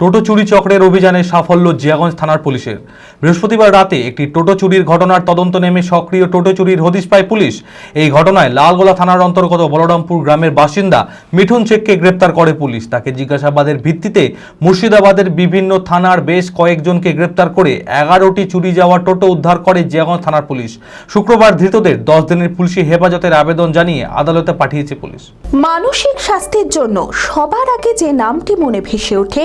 টোটো চুরি চক্রের অভিযানে সাফল্য জিয়াগঞ্জ থানার পুলিশের। বৃহস্পতিবার রাতে একটি টোটো চুরির ঘটনার তদন্ত নেমে সক্রিয় টোটো চুরির হদিশ পায় পুলিশ। এই ঘটনায় লালগোলা থানার অন্তর্গত বলরামপুর গ্রামের বাসিন্দা মিঠুন শেখকে গ্রেপ্তার করে পুলিশ। তাকে জিজ্ঞাসাবাদের ভিত্তিতে মুর্শিদাবাদের বিভিন্ন থানার বেশ কয়েকজনকে গ্রেপ্তার করে এগারোটি চুরি যাওয়া টোটো উদ্ধার করে জিয়াগঞ্জ থানার পুলিশ। শুক্রবার ধৃতদের দশ দিনের পুলিশি হেফাজতের আবেদন জানিয়ে আদালতে পাঠিয়েছে পুলিশ। মানসিক স্বাস্থ্যের জন্য সবার আগে যে নামটি মনে ভেসে ওঠে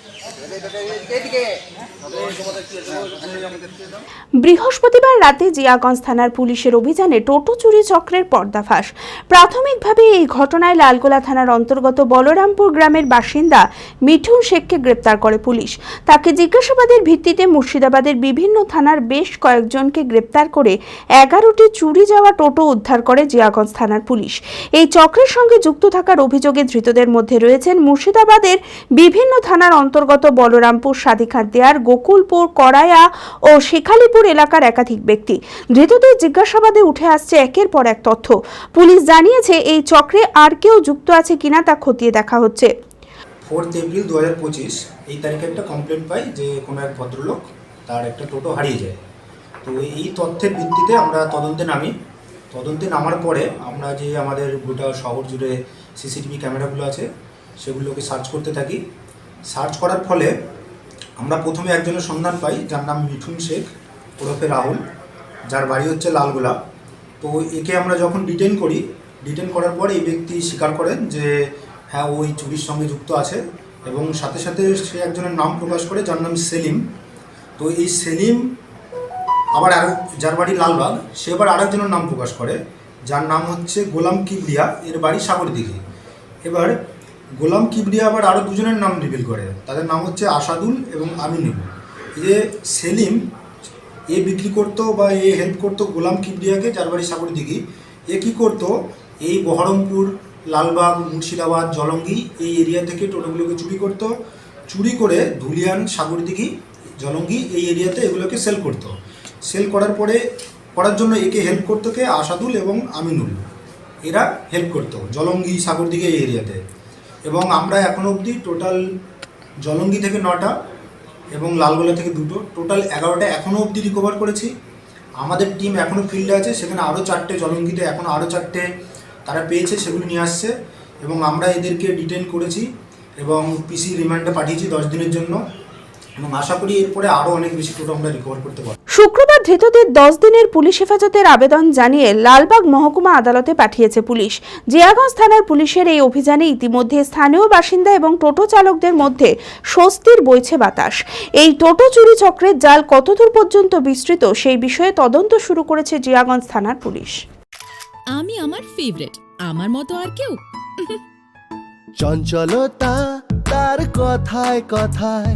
বৃহস্পতিবার রাতে জিয়াগঞ্জ থানার পুলিশের অভিযানে টোটো চুরি চক্রের পর্দাফাশ। প্রাথমিকভাবে এই ঘটনায় লালগোলা থানার অন্তর্গত বলরামপুর গ্রামের বাসিন্দা মিঠুন শেখকে গ্রেপ্তার করে পুলিশ। তাকে জিজ্ঞাসাবাদের ভিত্তিতে মুর্শিদাবাদের বিভিন্ন থানার বেশ কয়েকজনকে গ্রেপ্তার করে এগারোটি চুরি যাওয়া টোটো উদ্ধার করে জিয়াগঞ্জ থানার পুলিশ। এই চক্রের সঙ্গে যুক্ত থাকার অভিযোগে ধৃতদের মধ্যে রয়েছেন মুর্শিদাবাদের বিভিন্ন থানার অন্তর্গত বলরামপুর সাদিখান্তিয়ার গোকুলপুর, করায়া ও শেখালিপুর এলাকার একাধিক ব্যক্তি। ধৃতদের জিজ্ঞাসাবাদে উঠে আসছে একের পর এক তথ্য। পুলিশ জানিয়েছে, এই চক্রে আর কেউ যুক্ত আছে কিনা তা খতিয়ে দেখা হচ্ছে। ফোর্থ এপ্রিল দু হাজার পঁচিশ, এই তারিখে একটা কমপ্লেন পাই যে কোনো এক ভদ্রলোক তার একটা টোটো হারিয়ে যায়। তো এই তথ্যের ভিত্তিতে আমরা তদন্তে নামি। তদন্তে নামার পরে আমরা যে আমাদের গোটা শহর জুড়ে সিসিটিভি ক্যামেরাগুলো আছে, সেগুলোকে সার্চ করতে থাকি। সার্চ করার ফলে আমরা প্রথমে একজনের সন্ধান পাই, যার নাম মিঠুন শেখ, ওরফে রাহুল, যার বাড়ি হচ্ছে লালগোলা। তো একে আমরা যখন ডিটেন করি ডিটেন করার পর এই ব্যক্তি স্বীকার করেন যে হ্যাঁ ওই চুরির সঙ্গে যুক্ত আছে এবং সাথে সাথে সে একজনের নাম প্রকাশ করে, যার নাম সেলিম। তো এই সেলিম আবার আর, যার বাড়ি লালবাগ, সে আবার আরেকজনের নাম প্রকাশ করে, যার নাম হচ্ছে গোলাম কিবরিয়া এর বাড়ি সাগরদিঘি। এবার গোলাম কিবরিয়া আবার আরও দুজনের নাম রিভিল করে। তাদের নাম হচ্ছে আসাদুল এবং আমিনুল। যে সেলিম, এ বিক্রি করতো বা এ হেল্প করতো গোলাম কিবরিয়াকে যার বাড়ি সাগরদিঘি এ কী করতো? এই বহরমপুর, লালবাগ, মুর্শিদাবাদ, জলঙ্গি এই এরিয়া থেকে টোটোগুলোকে চুরি করতো। চুরি করে ধুলিয়ান সাগরদিঘি জলঙ্গি এই এরিয়াতে এগুলোকে সেল করতো। সেল করার পরে, করার জন্য একে হেল্প করতো কে? আসাদুল এবং আমিনুল। এরা হেল্প করতো, জলঙ্গি সাগরদিঘি এই এরিয়াতে এবং আমরা এখন অবধি টোটাল জলঙ্গি থেকে নটা এবং লালগোলা থেকে দুটো। টোটাল এগারোটা এখনও অবধি রিকভার করেছি। আমাদের টিম এখনও ফিল্ডে আছে, সেখানে আরও চারটে জলঙ্গিতে, এখন আরও চারটে তারা পেয়েছে, সেগুলো নিয়ে আসছে। এবং আমরা এদেরকে ডিটেন করেছি এবং পিসি রিমান্ডে পাঠিয়েছি দশ দিনের জন্য। এবং আশা করি এরপরে আরও অনেক বেশি টোটো আমরা রিকভার করতে পারব। শুক্রবার ধৃতদের দশ দিনের পুলিশ হেফাজতের আবেদন জানিয়ে লালবাগ মহকুমা আদালতে পাঠিয়েছে পুলিশ। জিয়াগঞ্জ থানার পুলিশের এই অভিযানে ইতিমধ্যে স্থানীয় বাসিন্দা এবং টোটো চালকদের মধ্যে স্বস্তির বইছে বাতাস। এই টোটো চুরি চক্রের জাল কতদূর পর্যন্ত বিস্তৃত সেই বিষয়ে তদন্ত শুরু করেছে জিয়াগঞ্জ থানার পুলিশ। আমি আমার ফেভারিট আমার মতো আর কেউ। চঞ্চলতা তার কথায় কথায়